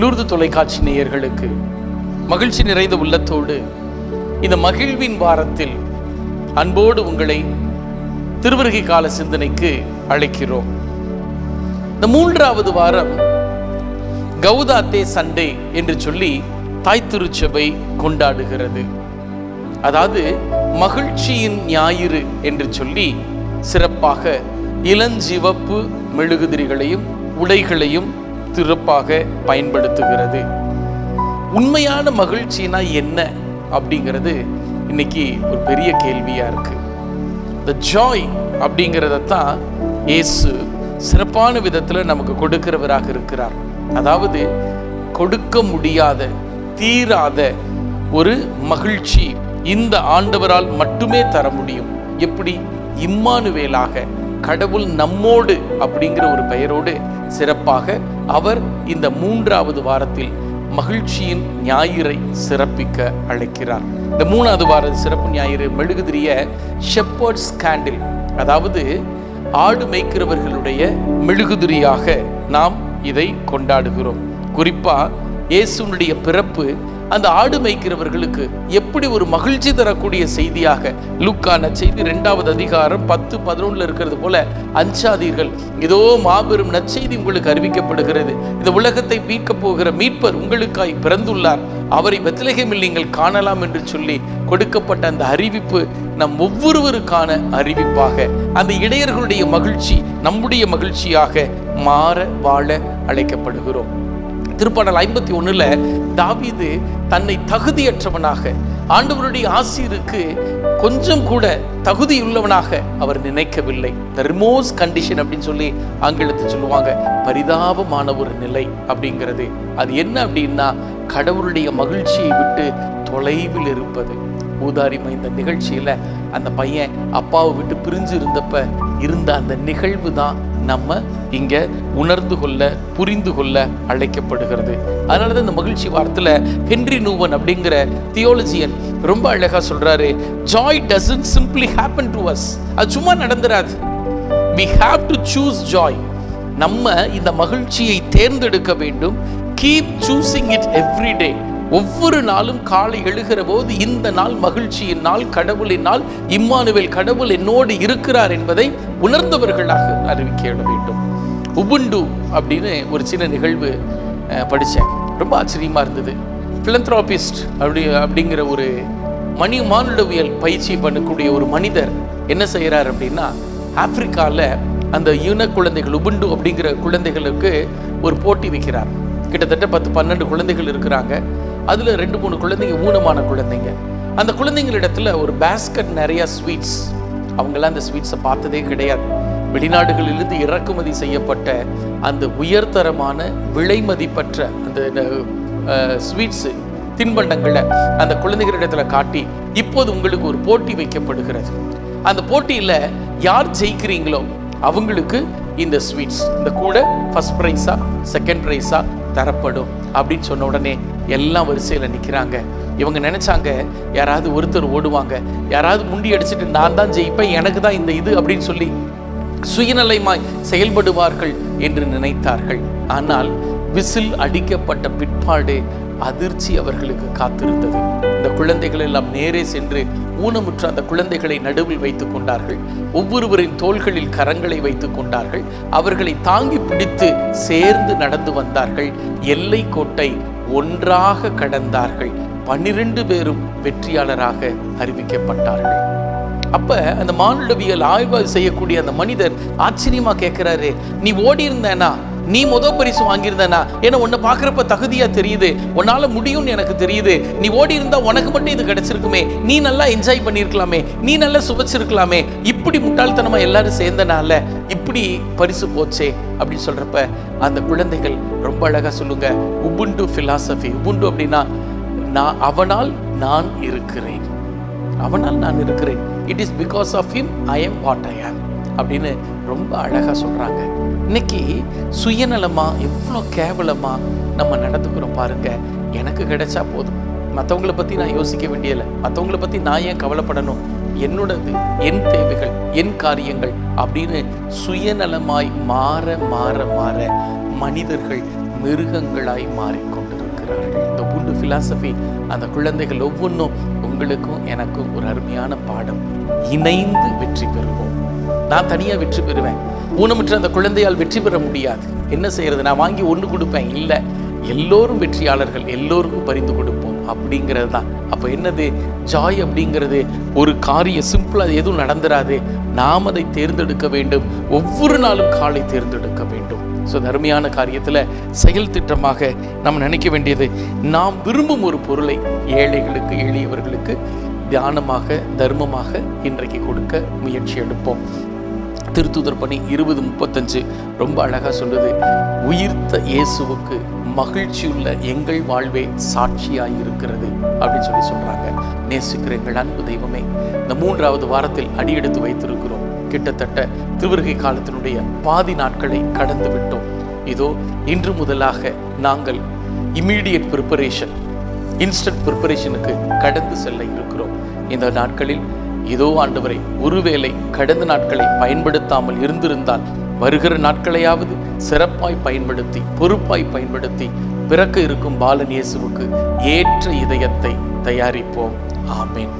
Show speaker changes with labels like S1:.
S1: Lourdes தொலைக்காட்சி நேயர்களுக்கு மகிழ்ச்சி நிறைந்த உள்ளத்தோடு இந்த மகிழ்வின் வாரத்தில் அன்போடு உங்களை திருவருகை கால சிந்தனைக்கு அழைக்கிறோம். இந்த மூன்றாவது வாரம் கௌதாத்தே சண்டே என்று சொல்லி தாய் திருச்சபை கொண்டாடுகிறது. அதாவது மகிழ்ச்சியின் ஞாயிறு என்று சொல்லி சிறப்பாக இளஞ்சிவப்பு மெழுகுதிரிகளையும் உடைகளையும் சிறப்பாக பயன்படுத்துகிறது. உண்மையான மகிழ்ச்சினா என்ன அப்படிங்கிறது இன்னைக்கு ஒரு பெரிய கேள்வியா இருக்கு. த ஜாய் அப்படிங்கிறத தான் இயேசு சிறப்பான விதத்தில் நமக்கு கொடுக்கிறவராக இருக்கிறார். அதாவது கொடுக்க முடியாத தீராத ஒரு மகிழ்ச்சி இந்த ஆண்டவரால் மட்டுமே தர முடியும். எப்படி? இம்மானுவேலாக கடவுள் நம்மோடு அப்படிங்கிற ஒரு பெயரோடு சிறப்பாக அவர் இந்த மூன்றாவது வாரத்தில் மகிழ்ச்சியின் ஞாயிறை சிறப்பிக்க அழைக்கிறார். இந்த மூணாவது வார சிறப்பு ஞாயிறு மெழுகுதிரிய ஷெப்பர்ட்ஸ் கேண்டில் அதாவது ஆடு மேய்க்கிறவர்களுடைய மெழுகுதிரியாக நாம் இதை கொண்டாடுகிறோம். குறிப்பா இயேசுனுடைய பிறப்பு அந்த ஆடு மேய்க்கிறவர்களுக்கு எப்படி ஒரு மகிழ்ச்சி தரக்கூடிய செய்தியாக லுக்கான செய்தி ரெண்டாவது அதிகாரம் பத்து பதினொன்றில் இருக்கிறது போல அஞ்சாதீர்கள். இதோ மாபெரும் நற்செய்தி உங்களுக்கு அறிவிக்கப்படுகிறது. இந்த உலகத்தை மீட்கப் போகிற மீட்பர் உங்களுக்காய் பிறந்துள்ளார். அவரை பெத்லகேமில் நீங்கள் காணலாம் என்று சொல்லி கொடுக்கப்பட்ட அந்த அறிவிப்பு நம் ஒவ்வொருவருக்கான அறிவிப்பாக அந்த இடையர்களுடைய மகிழ்ச்சி நம்முடைய மகிழ்ச்சியாக மாற வாழ அழைக்கப்படுகிறோம். திருப்பாடல் ஐம்பத்தி ஒண்ணுல தாவிது தன்னை தகுதியற்றவனாக ஆண்டவருடைய ஆசிரியருக்கு கொஞ்சம் கூட தகுதியுள்ளவனாக அவர் நினைக்கவில்லை. த ரிமோஸ் கண்டிஷன் அப்படின்னு சொல்லி ஆங்கிலத்தை சொல்லுவாங்க. பரிதாபமான ஒரு நிலை அப்படிங்கிறது. அது என்ன அப்படின்னா கடவுளுடைய மகிழ்ச்சியை விட்டு தொலைவில் இருப்பது. ஊதாரிமை இந்த நிகழ்ச்சியில அந்த பையன் அப்பாவை விட்டு பிரிஞ்சு இருந்தப்ப இருந்த அந்த நிகழ்வு தான் நம்ம இங்க உணர்ந்து கொள்ள புரிந்து கொள்ள அழைக்கப்படுகிறது. அதனால தான் இந்த மகிழ்ச்சி வார்த்தையில் ஹென்ரி நூவன் அப்படிங்கிற தியோலஜியன் ரொம்ப அழகா சொல்றாரு joy doesn't simply happen to us அது சும்மா நடந்துராது. We have to choose joy நம்ம இந்த மகிழ்ச்சியை தேர்ந்தெடுக்க வேண்டும். Keep choosing it every day ஒவ்வொரு நாளும் காலை எழுகிற போது இந்த நாள் மகிழ்ச்சியின் நாள் கடவுளின் நாள். இம்மானுவேல் கடவுள் என்னோடு இருக்கிறார் என்பதை உணர்ந்தவர்களாக அறிவிக்க வேண்டும். உபுண்டு அப்படின்னு ஒரு சின்ன நிகழ்வு படித்தேன். ரொம்ப ஆச்சரியமா இருந்தது. பிலந்த்ராபிஸ்ட் அப்படி அப்படிங்கிற ஒரு மணி மானுடவியல் பயிற்சி பண்ணக்கூடிய ஒரு மனிதர் என்ன செய்கிறார் அப்படின்னா ஆப்பிரிக்காவில் அந்த யூன குழந்தைகள் உபுண்டு அப்படிங்கிற குழந்தைகளுக்கு ஒரு போட்டி வைக்கிறார். கிட்டத்தட்ட பத்து பன்னெண்டு குழந்தைகள் இருக்கிறாங்க. அதில் ரெண்டு மூணு குழந்தைங்க ஊனமான குழந்தைங்க. அந்த குழந்தைங்களிடத்தில் ஒரு பேஸ்கட் நிறையா ஸ்வீட்ஸ் அவங்களாம் அந்த ஸ்வீட்ஸை பார்த்ததே கிடையாது. வெளிநாடுகளிலிருந்து இறக்குமதி செய்யப்பட்ட அந்த உயர்தரமான விலை மதிப்பற்ற அந்த ஸ்வீட்ஸு தின்பண்டங்களை அந்த குழந்தைகளிடத்தில் காட்டி இப்போது உங்களுக்கு ஒரு போட்டி வைக்கப்படுகிறது. அந்த போட்டியில் யார் ஜெயிக்கிறீங்களோ அவங்களுக்கு இந்த ஸ்வீட்ஸ் இந்த கூட ஃபஸ்ட் ப்ரைஸா செகண்ட் ப்ரைஸா தரப்படும். அப்படின்னு சொன்ன உடனே எல்லாம் வரிசையில் நிற்கிறாங்க இவங்க நினைச்சாங்க யாராவது ஒருத்தர் ஓடுவாங்க. யாராவது முண்டி அடிச்சுட்டு நான் தான் ஜெயிப்பேன் எனக்கு தான் இந்த இது அப்படின்னு சொல்லி சுயநலமாய் செயல்படுவார்கள் என்று நினைத்தார்கள். ஆனால் விசில் அடிக்கப்பட்ட பிற்பாடு அதிர்ச்சி அவர்களுக்கு காத்திருந்தது. இந்த குழந்தைகள் எல்லாம் நேரே சென்று ஊனமுற்ற அந்த குழந்தைகளை நடுவில் வைத்துக் கொண்டார்கள். ஒவ்வொருவரின் தோள்களில் கரங்களை வைத்துக் கொண்டார்கள். அவர்களை தாங்கி பிடித்து சேர்ந்து நடந்து வந்தார்கள். எல்லை கோட்டை ஒன்றாக கடந்தார்கள். பன்னிரண்டு பேரும் வெற்றியாளராக அறிவிக்கப்பட்டார்கள். அப்ப அந்த மானுடவியல் ஆய்வு செய்யக்கூடிய அந்த மனிதர் ஆச்சரியமா கேட்கிறாரு நீ ஓடி இருந்தேனா நீ முத பரிசு வாங்கியிருந்தனா? ஏன்னா உன்னை பார்க்குறப்ப தகுதியாக தெரியுது. உன்னால முடியும்னு எனக்கு தெரியுது. நீ ஓடி இருந்தால் உனக்கு மட்டும் இது கிடச்சிருக்குமே. நீ நல்லா என்ஜாய் பண்ணியிருக்கலாமே. நீ நல்லா சுவைச்சிருக்கலாமே. இப்படி முட்டாள்தனமாக எல்லாரும் சேர்ந்தனால இப்படி பரிசு போச்சே அப்படின்னு சொல்றப்ப அந்த குழந்தைகள் ரொம்ப அழகாக சொல்லுங்க உபுண்டு ஃபிலாசபி உபுண்டு அப்படின்னா நான் அவனால் நான் இருக்கிறேன். அவனால் நான் இருக்கிறேன். It is because of him I am what I am அப்படின்னு ரொம்ப அழகாக சொல்றாங்க. இன்னைக்கு சுயநலமா எவ்வளோ கேவலமாக நம்ம நடந்துக்கிறோம் பாருங்க. எனக்கு கிடைச்சா போதும். மற்றவங்கள பற்றி நான் யோசிக்க வேண்டியதில்லை. மற்றவங்கள பற்றி நான் ஏன் கவலைப்படணும்? என்னோடது என் தேவைகள் என் காரியங்கள் அப்படின்னு சுயநலமாய் மாற மாற மாற மனிதர்கள் மிருகங்களாய் மாறிக்கொண்டிருக்கிறார்கள். இந்த உண்டு ஃபிலாசபி அந்த குழந்தைகள் ஒவ்வொன்றும் உங்களுக்கும் எனக்கும் ஒரு அருமையான பாடம். இணைந்து வெற்றி பெறுவோம். நான் தனியா வெற்றி பெறுவேன். ஊனமுற்ற அந்த குழந்தையால் வெற்றி பெற முடியாது. என்ன செய்யறது? நான் வாங்கி ஒன்று கொடுப்பேன். இல்லை எல்லோரும் வெற்றியாளர்கள் எல்லோருக்கும் பரிந்து கொடுப்போம். அப்படிங்கிறது தான். அப்போ என்னது? ஜாய் அப்படிங்கிறது ஒரு காரியம். சிம்பிளாக எதுவும் நடந்துராது. நாம் அதை தேர்ந்தெடுக்க வேண்டும். ஒவ்வொரு நாளும் காலை தேர்ந்தெடுக்க வேண்டும். ஸோ அருமையான காரியத்தில் செயல் திட்டமாக நம்ம நினைக்க வேண்டியது நாம் விரும்பும் ஒரு பொருளை ஏழைகளுக்கு எளியவர்களுக்கு தியானமாக தர்மமாக இன்றைக்கு கொடுக்க முயற்சி எடுப்போம். திருத்துதர் பணி இருபது முப்பத்தஞ்சு. ரொம்ப அழகாக சொல்லுது. உயிர்த்த இயேசுவுக்கு மகிழ்ச்சியுள்ள எங்கள் வாழ்வே சாட்சியாக இருக்கிறது அப்படின்னு சொல்லி சொல்கிறாங்க நேசிக்கிற எங்கள் அன்பு தெய்வமே இந்த மூன்றாவது வாரத்தில் அடியெடுத்து வைத்திருக்கிறோம். கிட்டத்தட்ட திருவருகை காலத்தினுடைய பாதி நாட்களை கடந்து விட்டோம். இதோ இன்று முதலாக நாங்கள் இம்மீடியட் ப்ரிப்பரேஷன் இன்ஸ்டன்ட் ப்ரிப்பரேஷனுக்கு கடந்து செல்ல இருக்கிறோம். இந்த நாட்களில் இதோ ஆண்டவரை ஒருவேளை கடந்த நாட்களை பயன்படுத்தாமல் இருந்திருந்தால் வருகிற நாட்களையாவது சிறப்பாய் பயன்படுத்தி பொறுப்பாய் பயன்படுத்தி பிறக்க இருக்கும் பாலன் இயேசுவுக்கு ஏற்ற இதயத்தை தயாரிப்போம். ஆமேன்.